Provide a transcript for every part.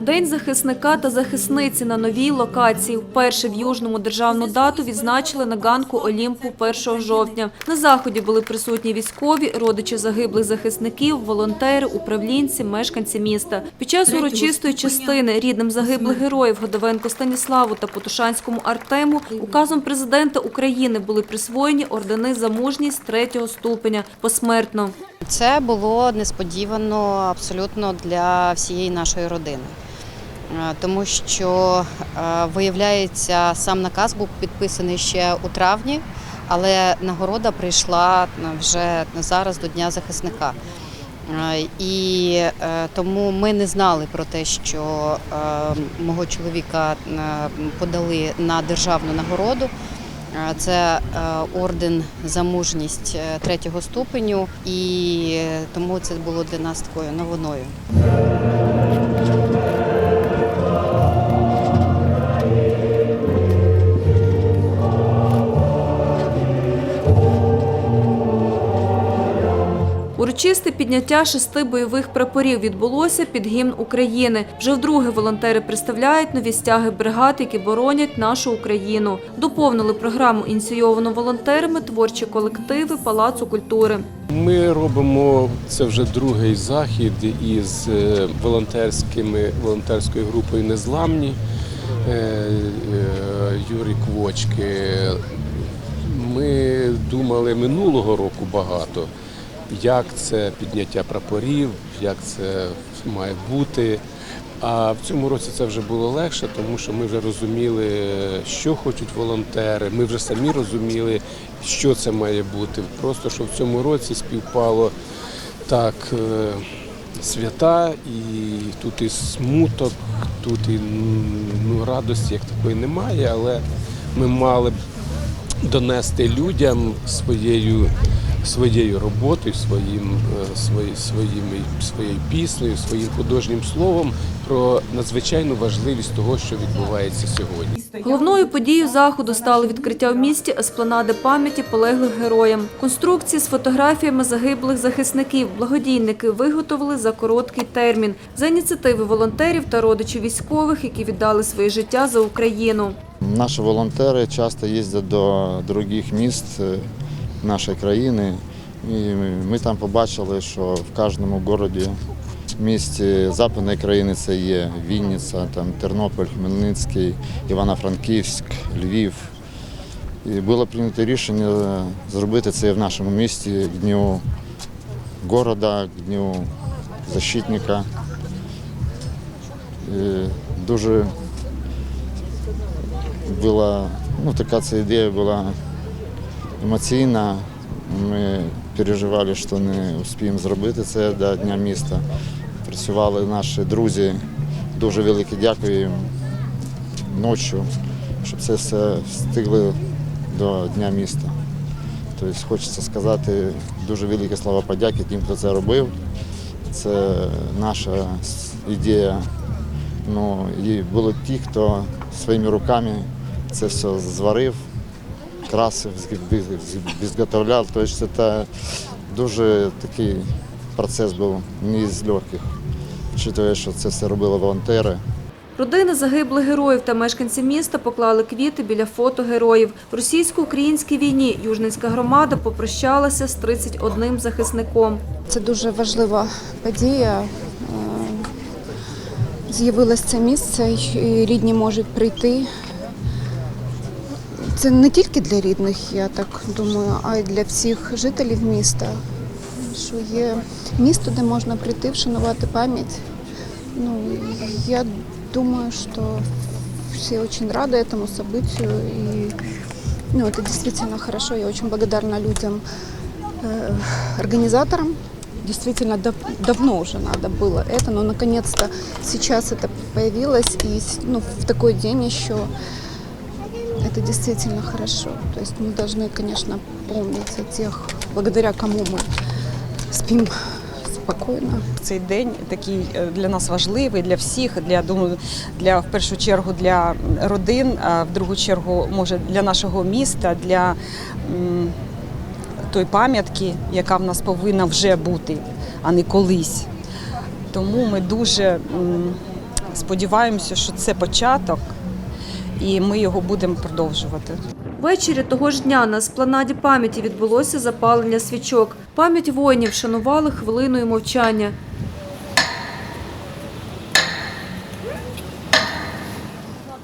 День захисника та захисниці на новій локації. Вперше в Южному державну дату відзначили на ганку Олімпу 1 жовтня. На заході були присутні військові, родичі загиблих захисників, волонтери, управлінці, мешканці міста. Під час урочистої частини рідним загиблих героїв Годовенко Станіславу та Потушанському Артему указом президента України були присвоєні ордени за мужність третього ступеня посмертно. Це було несподівано абсолютно для всієї нашої родини. Е, Тому що, е, виявляється, сам наказ був підписаний ще у травні, але нагорода прийшла е, вже зараз до Дня захисника. І тому ми не знали про те, що мого чоловіка подали на державну нагороду. Це орден за мужність третього ступеню, і тому це було для нас такою новиною. Урочисте підняття шести бойових прапорів відбулося під гімн України. Вже вдруге волонтери представляють нові стяги бригад, які боронять нашу Україну. Доповнили програму ініційовану волонтерами творчі колективи Палацу культури. Ми робимо це вже другий захід із е, волонтерськими волонтерською групою Незламні Е, е, Юрій Квочки. Ми думали минулого року багато, як це підняття прапорів, як це має бути. А в цьому році це вже було легше, тому що ми вже розуміли, що хочуть волонтери. Ми вже самі розуміли, що це має бути. Просто що в цьому році співпало так е, свята, і тут і смуток, тут і ну, радості як такої немає, але ми мали б донести людям своєю, своєю роботою, своїм, е, свої, своїми, своєю піснею, своїм художнім словом про надзвичайну важливість того, що відбувається сьогодні. Головною подією заходу стало відкриття в місті еспланади пам'яті полеглих героям. Конструкції з фотографіями загиблих захисників благодійники виготовили за короткий термін за ініціативи волонтерів та родичів військових, які віддали своє життя за Україну. Наші волонтери часто їздять до других міст е, нашої країни. І ми там побачили, що в кожному місті, місті Западної країни це є Вінниця, там, Тернопіль, Хмельницький, Івано-Франківськ, Львів. І було прийнято рішення зробити це в нашому місті к дню города, к дню защитника. І дуже була, ну така ця ідея була емоційна. Ми переживали, що не успіємо зробити це до Дня міста. Працювали наші друзі. Дуже велике дякую їм ночі, щоб це все встигли до Дня міста. Тобто хочеться сказати дуже велике слова подяки тим, хто це робив. Це наша ідея. Ну, і були ті, хто своїми руками це все зварив, красив, зготовляв. Тобто це дуже такий процес був не з легких. Вчитує, що це все робили волонтери. Родини загиблих героїв та мешканці міста поклали квіти біля фото героїв. В російсько-українській війні Южненська громада попрощалася з 31 захисником. Це дуже важлива подія. Е, З'явилось це місце, і рідні можуть прийти. Це не тільки для рідних, я так думаю, а й для всіх жителів міста. Що є місто, де можна прийти, вшанувати пам'ять. Ну, я думаю, что все очень рады этому событию. И ну, это действительно хорошо. Я очень благодарна людям, э, организаторам. Действительно, дав- давно уже надо было это, но наконец-то сейчас это появилось. И с- ну, в такой день еще это действительно хорошо. То есть мы должны, конечно, помнить о тех, благодаря кому мы спим спокойно. Цей день такий е, для нас важливий, для всіх, для думаю, для в першу чергу для родин, а в другу чергу, може, для нашого міста, для м, той пам'ятки, яка в нас повинна вже бути, а не колись. Тому ми дуже м, сподіваємося, що це початок, і ми його будемо продовжувати. Ввечері того ж дня на еспланаді пам'яті відбулося запалення свічок. Пам'ять воїнів шанували хвилиною мовчання.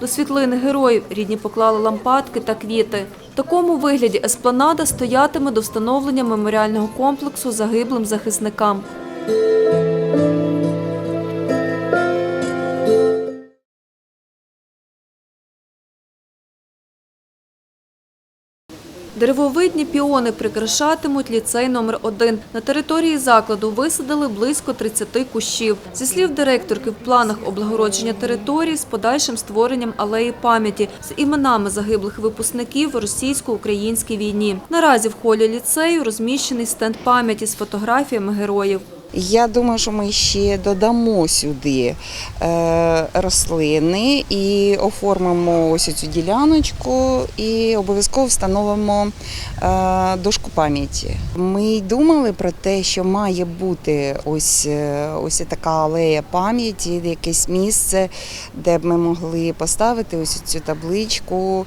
До світлини героїв рідні поклали лампадки та квіти. В такому вигляді еспланада стоятиме до встановлення меморіального комплексу загиблим захисникам. Деревовидні піони прикрашатимуть ліцей номер 1 На території закладу висадили близько 30 кущів. Зі слів директорки, в планах облагородження території з подальшим створенням алеї пам'яті з іменами загиблих випускників в російсько-українській війні. Наразі в холі ліцею розміщений стенд пам'яті з фотографіями героїв. Я думаю, що ми ще додамо сюди е, рослини і оформимо ось цю діляночку і обов'язково встановимо е, дошку пам'яті. Ми думали про те, що має бути ось, е, ось така алея пам'яті, якесь місце, де б ми могли поставити ось цю табличку,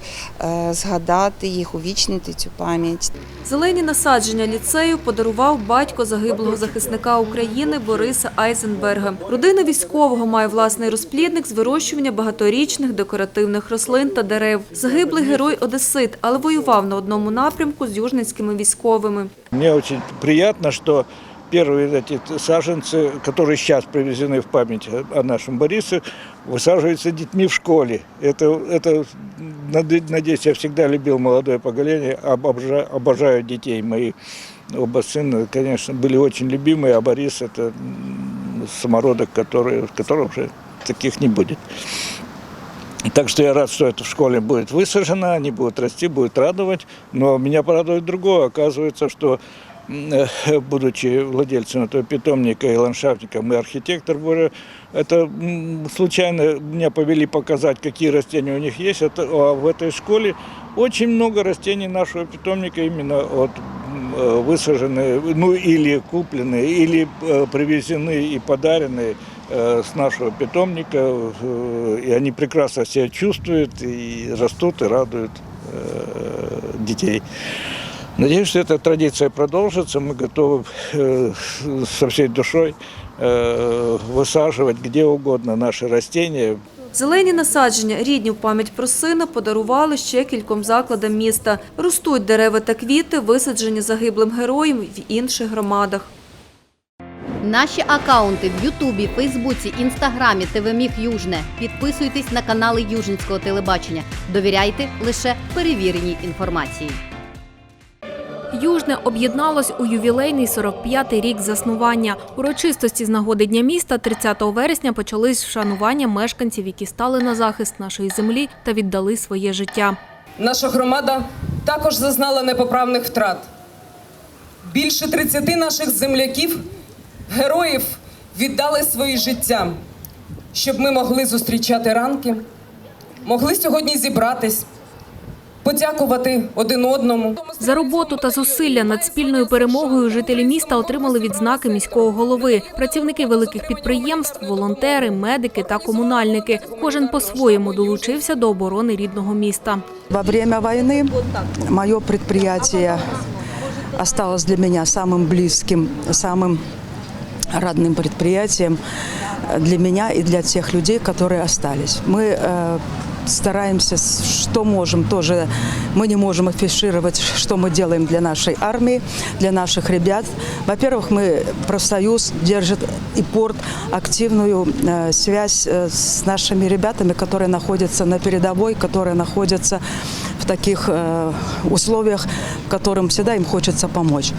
згадати їх, увічнити цю пам'ять. Зелені насадження ліцею подарував батько загиблого захисника України Бориса Айзенберга. Родина військового має власний розплідник з вирощування багаторічних декоративних рослин та дерев. Загиблий герой Одесит, але воював на одному напрямку з южницькими військовими. Мне очень приятно, что первые эти саженцы, которые сейчас привезены в память о- о нашем Борисе, высаживаются детьми в школе. Это, это наде- надеюсь, я всегда любил молодое поколение, обожаю, обожаю детей. Мои Оба сына, конечно, были очень любимые, а Борис это самородок, который, которого уже таких не будет. Так что я рад, что это в школе будет высажено, они будут расти, будут радовать. Но меня порадует другое. Оказывается, что э, будучи владельцем этого питомника и ландшафтником, и архитектор, Боря, это случайно меня повели показать, какие растения у них есть. Это, а в этой школе очень много растений нашего питомника именно от м, э, высаженные, ну или купленные, или э, привезены и подаренные э, с нашего питомника, э, и они прекрасно себя чувствуют, и растут, и радуют э, детей. Надеюсь, что эта традиция продолжится. Мы готовы э, со всей душой э, высаживать где угодно наши растения, Зелені насадження, рідні в пам'ять про сина, подарували ще кільком закладам міста. Ростуть дерева та квіти, висаджені загиблим героєм в інших громадах. Наші акаунти в Ютубі, Фейсбуці, Інстаграмі, ТВ Міг Южне. Підписуйтесь на канали Южницького телебачення. Довіряйте лише перевіреній інформації. Южне об'єдналось у ювілейний 45-й рік заснування. Урочистості з нагоди Дня міста 30 вересня почались вшанування мешканців, які стали на захист нашої землі та віддали своє життя. Наша громада також зазнала непоправних втрат. Більше 30 наших земляків, героїв, віддали свої життя, щоб ми могли зустрічати ранки, могли сьогодні зібратись, подякувати один одному. За роботу та зусилля над спільною перемогою жителі міста отримали відзнаки міського голови, працівники великих підприємств, волонтери, медики та комунальники. Кожен по-своєму долучився до оборони рідного міста. Во время войны мое предприятие осталось для меня самым близким, самым родным предприятием для меня и для тех людей, которые остались. Мы э, стараемся, с- что можем, тоже мы не можем афишировать, что мы делаем для нашей армии, для наших ребят. Во-первых, мы профсоюз держит и порт активную э, связь э, с нашими ребятами, которые находятся на передовой, которые находятся в таких э, условиях, которым всегда им хочется помочь.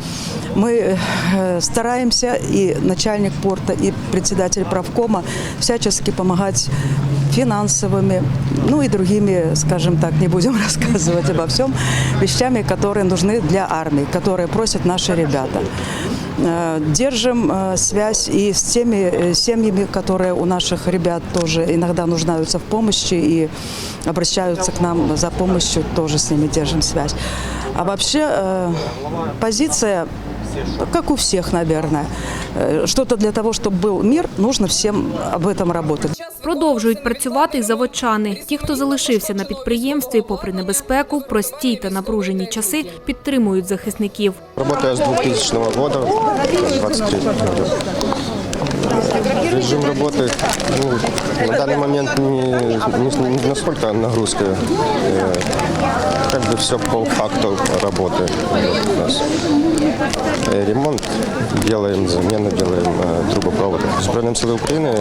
Мы э, стараемся, и начальник порта, и председатель правкома всячески помогать финансовыми, ну и другими, скажем так, не будем рассказывать обо всем, вещами, которые нужны для армии, которые просят наши ребята. Э, Держим э, связь и с теми э, семьями, которые у наших ребят тоже иногда нуждаются в помощи и обращаются к нам за помощью, тоже с ними держим связь. А вообще э, позиция как у всех, наверное. Э, Что-то для того, чтобы был мир, нужно всем об этом работать. Продовжують працювати й заводчани. Ті, хто залишився на підприємстві, попри небезпеку, прості та напружені часи, підтримують захисників. Работаю с 2000 года, 23 года. Режим работы ну, на данный момент не, не, не насколько нагрузка. Э, Как бы все по факту работы у нас. Э, Ремонт делаем, замену делаем э, трубопровода. Збройным силам Украины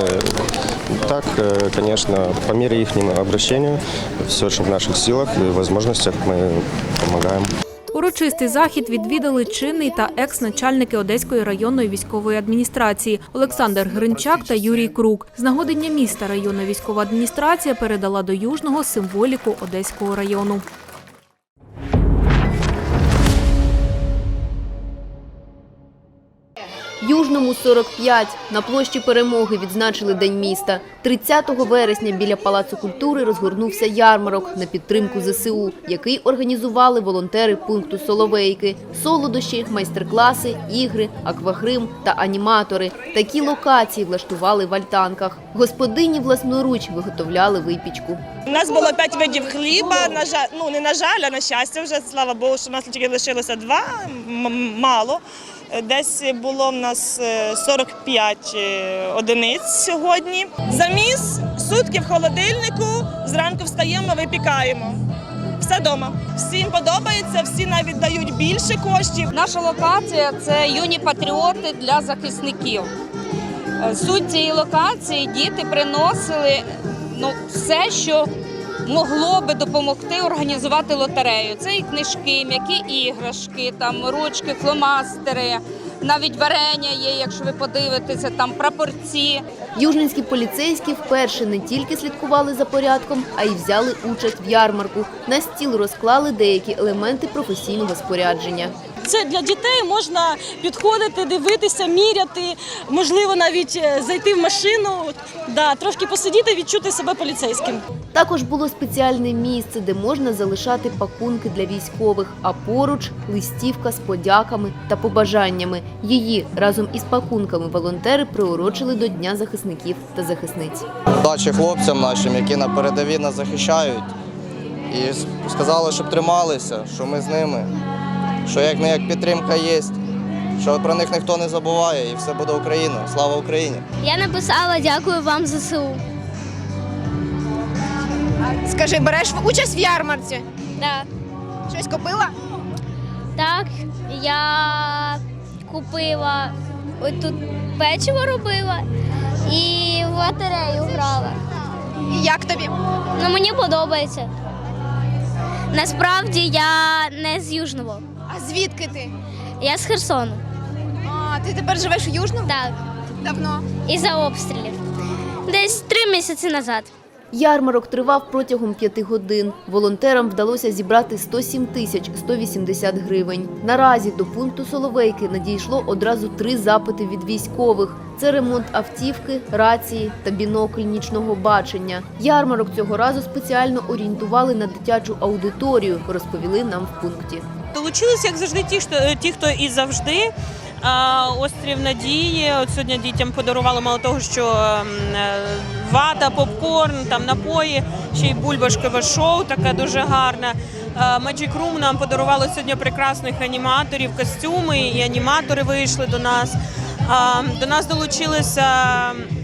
так, э, конечно, по мере их обращения, все, что в наших силах и возможностях мы помогаем. Урочистий захід відвідали чинний та екс-начальники Одеської районної військової адміністрації Олександр Гринчак та Юрій Крук. З нагоди Дня міста районна військова адміністрація передала до Южного символіку Одеського району. Южному 45 на площі Перемоги відзначили День міста. 30 вересня біля Палацу культури розгорнувся ярмарок на підтримку ЗСУ, який організували волонтери пункту Соловейки. Солодощі, майстер-класи, ігри, аквагрим та аніматори. Такі локації влаштували в альтанках. Господині власноруч виготовляли випічку. У нас було п'ять видів хліба. На жаль, ну не на жаль, а на щастя, вже слава Богу, що в нас тільки лишилося два. мало. Десь було в нас е, 45 е, одиниць сьогодні. Заміс сутки в холодильнику. Зранку встаємо, випікаємо. Все вдома. Всім подобається, всі навіть дають більше коштів. Наша локація це юні патріоти для захисників. Е, Суть цієї локації діти приносили ну, все, що могло би допомогти організувати лотерею. Це і книжки, м'які іграшки, там ручки, фломастери, навіть варення є, якщо ви подивитеся, там прапорці. Южненські поліцейські вперше не тільки слідкували за порядком, а й взяли участь в ярмарку. На стіл розклали деякі елементи професійного спорядження. Це для дітей можна підходити, дивитися, міряти, можливо, навіть е, зайти в машину, да, трошки посидіти, відчути себе поліцейським. Також було спеціальне місце, де можна залишати пакунки для військових, а поруч листівка з подяками та побажаннями. Її разом із пакунками волонтери приурочили до Дня захисників та захисниць. Удачі хлопцям нашим, які на передовій нас захищають. І сказали, щоб трималися, що ми з ними, що як не як підтримка є, що про них ніхто не забуває і все буде Україна. Слава Україні! Я написала дякую вам ЗСУ. Скажи, береш участь в ярмарці? Да. Щось купила? Так, я купила ось тут печиво робила і в лотерею грала. І як тобі? Ну мені подобається. Насправді я не з Южного. Звідки ти? Я з Херсону. А, ти тепер живеш у Южному? Так. Давно. Із-за обстрілів. Десь три місяці назад. Ярмарок тривав протягом п'яти годин. Волонтерам вдалося зібрати 107 тисяч 180 гривень. Наразі до пункту Соловейки надійшло одразу три запити від військових. Це ремонт автівки, рації та бінокль нічного бачення. Ярмарок цього разу спеціально орієнтували на дитячу аудиторію, розповіли нам в пункті. Долучилися, як завжди, ті, хто, ті, хто і завжди. Острів Надії. От сьогодні дітям подарували мало того, що е, вата, попкорн, там напої, ще й бульбашкове шоу, таке дуже гарне. Е, Magic Room нам подарувало сьогодні прекрасних аніматорів, костюми, і аніматори вийшли до нас. До нас долучилися е,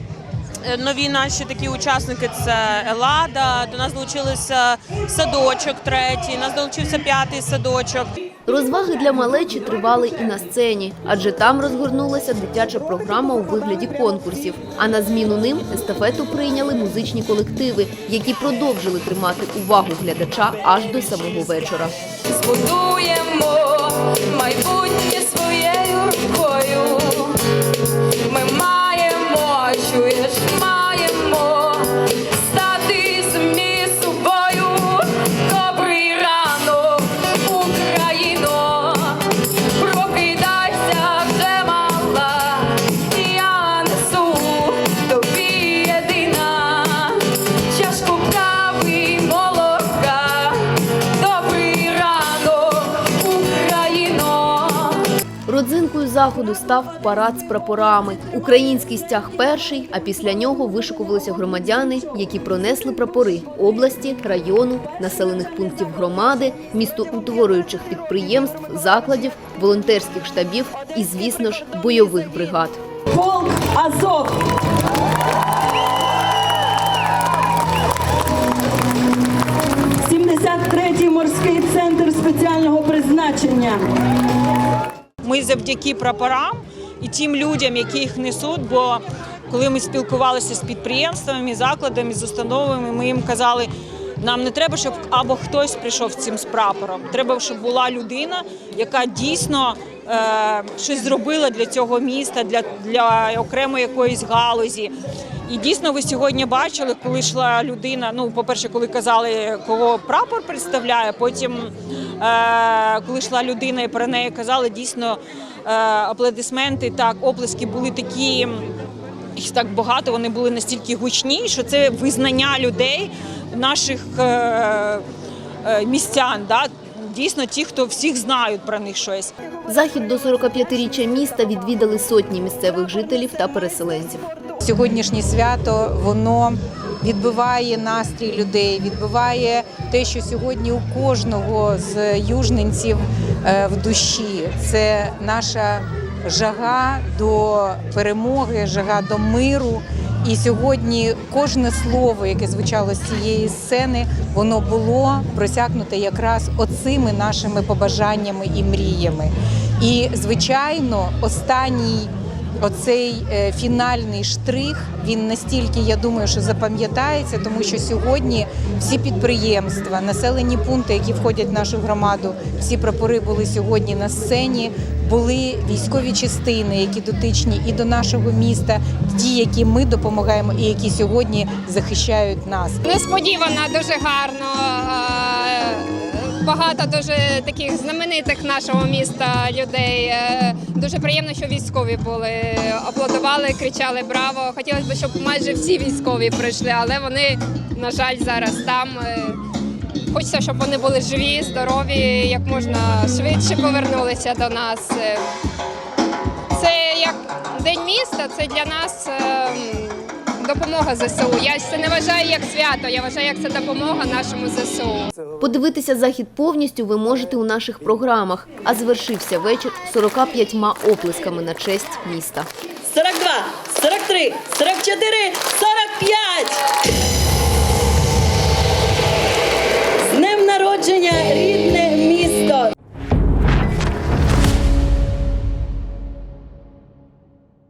нові наші такі учасники це Елада. До нас долучилися садочок третій, нас долучився п'ятий садочок. Розваги для малечі тривали і на сцені, адже там розгорнулася дитяча програма у вигляді конкурсів. А на зміну ним естафету прийняли музичні колективи, які продовжили тримати увагу глядача аж до самого вечора. Збудуємо майбутнє заходу став парад з прапорами. Український стяг перший, а після нього вишикувалися громадяни, які пронесли прапори області, району, населених пунктів громади, містоутворюючих підприємств, закладів, волонтерських штабів і, звісно ж, бойових бригад. Полк Азов. й морський центр спеціального призначення. Ми завдяки прапорам і тим людям, які їх несуть. Бо коли ми спілкувалися з підприємствами, закладами, з установами, ми їм казали, нам не треба, щоб або хтось прийшов цим з прапором. Треба, щоб була людина, яка дійсно щось зробила для цього міста, для, для окремої якоїсь галузі. І дійсно, ви сьогодні бачили, коли йшла людина. Ну, по-перше, коли казали, кого прапор представляє. Потім, е, коли йшла людина і про неї казали, дійсно е, аплодисменти, так, оплески були такі. Їх так багато, вони були настільки гучні, що це визнання людей, наших е, е, містян. Да? Дійсно, ті, хто всіх знають про них щось. Захід до 45-річчя міста відвідали сотні місцевих жителів та переселенців. Сьогоднішнє свято воно відбиває настрій людей, відбиває те, що сьогодні у кожного з южненців е, в душі. Це наша жага до перемоги, жага до миру. І сьогодні кожне слово, яке звучало з цієї сцени, воно було просякнуте якраз оцими нашими побажаннями і мріями. І звичайно, останній Оцей е, фінальний штрих він настільки, я думаю, що запам'ятається, тому що сьогодні всі підприємства, населені пункти, які входять в нашу громаду, всі прапори були сьогодні на сцені. Були військові частини, які дотичні і до нашого міста, ті, які ми допомагаємо, і які сьогодні захищають нас. Несподівано, дуже гарно. Багато дуже таких знаменитих нашого міста людей. Е, Дуже приємно, що військові були. Аплодували, кричали Браво! Хотілося б, щоб майже всі військові прийшли, але вони, на жаль, зараз там. Е, Хочеться, щоб вони були живі, здорові, як можна швидше повернулися до нас. Е, Це як День міста, це для нас ем, допомога ЗСУ. Я це не вважаю як свято, я вважаю, як це допомога нашому ЗСУ. Подивитися захід повністю ви можете у наших програмах. А завершився вечір 45 оплесками на честь міста. 42, 43, 44, 45! З днем народження! рі